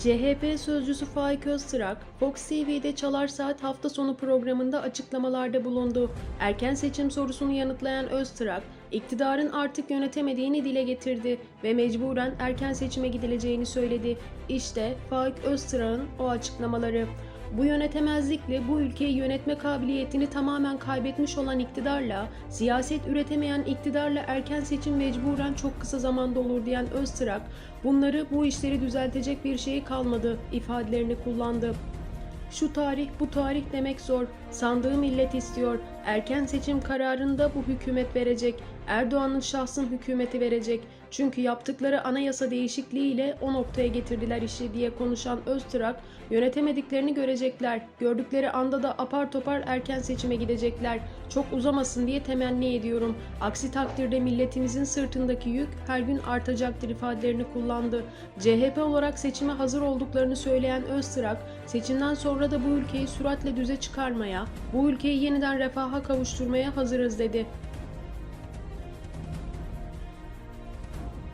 CHP sözcüsü Faik Öztrak, Fox TV'de Çalar Saat hafta sonu programında açıklamalarda bulundu. Erken seçim sorusunu yanıtlayan Öztrak, iktidarın artık yönetemediğini dile getirdi ve mecburen erken seçime gidileceğini söyledi. İşte Faik Öztrak'ın o açıklamaları. Bu yönetemezlikle bu ülkeyi yönetme kabiliyetini tamamen kaybetmiş olan iktidarla, siyaset üretemeyen iktidarla erken seçim mecburen çok kısa zamanda olur diyen Öztrak, bunları bu işleri düzeltecek bir şey kalmadı ifadelerini kullandı. Şu tarih bu tarih demek zor. Sandığı millet istiyor. Erken seçim kararını da bu hükümet verecek. Erdoğan'ın şahsın hükümeti verecek. Çünkü yaptıkları anayasa değişikliğiyle o noktaya getirdiler işi diye konuşan Öztürk, yönetemediklerini görecekler. Gördükleri anda da apar topar erken seçime gidecekler. Çok uzamasın diye temenni ediyorum. Aksi takdirde milletimizin sırtındaki yük her gün artacaktır ifadelerini kullandı. CHP olarak seçime hazır olduklarını söyleyen Öztürk, seçimden sonra da bu ülkeyi süratle düze çıkarmaya, bu ülkeyi yeniden refaha kavuşturmaya hazırız dedi.